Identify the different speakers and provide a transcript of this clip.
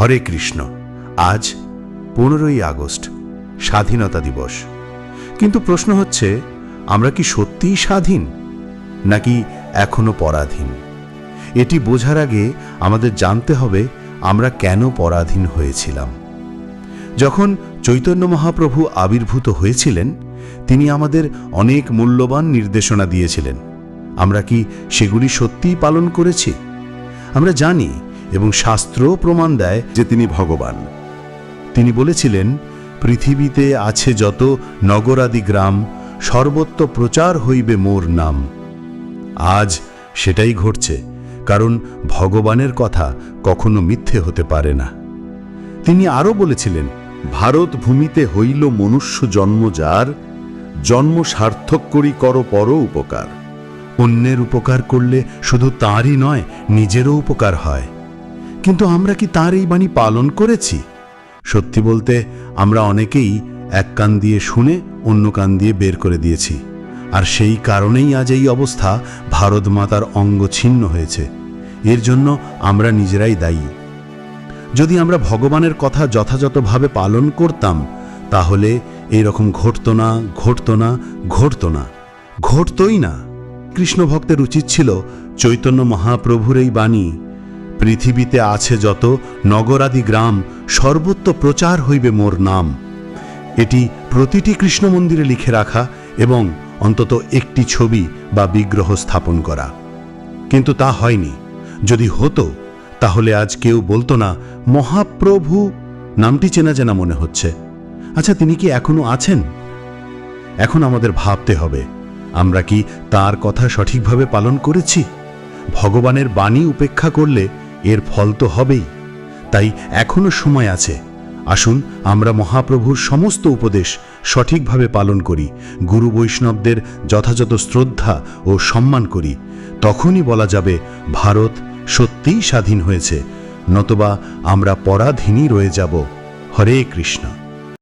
Speaker 1: হরে কৃষ্ণ। আজ পনেরোই আগস্ট, স্বাধীনতা দিবস। কিন্তু প্রশ্ন হচ্ছে, আমরা কি সত্যিই স্বাধীন, নাকি এখনও পরাধীন? এটি বোঝার আগে আমাদের জানতে হবে, আমরা কেন পরাধীন হয়েছিলাম। যখন চৈতন্য মহাপ্রভু আবির্ভূত হয়েছিলেন, তিনি আমাদের অনেক মূল্যবান নির্দেশনা দিয়েছিলেন। আমরা কি সেগুলি সত্যিই পালন করেছি? আমরা জানি এবং শাস্ত্রও প্রমাণ দেয় যে তিনি ভগবান। তিনি বলেছিলেন, পৃথিবীতে আছে যত নগরাদি গ্রাম, সর্বত্র প্রচার হইবে মোর নাম। আজ সেটাই ঘটছে, কারণ ভগবানের কথা কখনো মিথ্যে হতে পারে না। তিনি আরও বলেছিলেন,
Speaker 2: ভারত ভূমিতে হইল মনুষ্য জন্ম যার, জন্ম সার্থক করি কর পর উপকার।
Speaker 1: অন্যের উপকার করলে শুধু তাঁরই নয়, নিজেরও উপকার হয়। কিন্তু আমরা কি তাঁর এই বাণী পালন করেছি? সত্যি বলতে, আমরা অনেকেই এক কান দিয়ে শুনে অন্য কান দিয়ে বের করে দিয়েছি। আর সেই কারণেই আজ এই অবস্থা ভারত মাতার অঙ্গ ছিন্ন হয়েছে। এর জন্য আমরা নিজেরাই দায়ী। যদি আমরা ভগবানের কথা যথাযথভাবে পালন করতাম, তাহলে এই রকম ঘটতো না ঘটতো না ঘটতো না। ঘটতই না। কৃষ্ণ ভক্তের উচিত ছিল চৈতন্য মহাপ্রভুর এই বাণী পৃথিবীতে আছে যত নগরাদি গ্রাম সর্বত্র প্রচার হইবে মোর নাম। এটি প্রতিটি কৃষ্ণ মন্দিরে লিখে রাখা এবং অন্তত একটি ছবি বা বিগ্রহ স্থাপন করা। কিন্তু তা হয়নি। যদি হতো, তাহলে আজ কেউ বলতো না, মহাপ্রভু, নামটি চেনা চেনা মনে হচ্ছে। আচ্ছা তিনি কি এখনও আছেন? এখন আমাদের ভাবতে হবে, আমরা কি তার কথা সঠিকভাবে পালন করেছি? ভগবানের বাণী উপেক্ষা করলে এর ফল তো হবেই। তাই এখনও সময় আছে। আসুন, আমরা মহাপ্রভুর সমস্ত উপদেশ সঠিকভাবে পালন করি। গুরু বৈষ্ণবদের যথাযথ শ্রদ্ধা ও সম্মান করি। তখনই বলা যাবে, ভারত সত্যিই স্বাধীন হয়েছে। নতবা আমরা পরাধীনই রয়ে যাব। হরে কৃষ্ণ।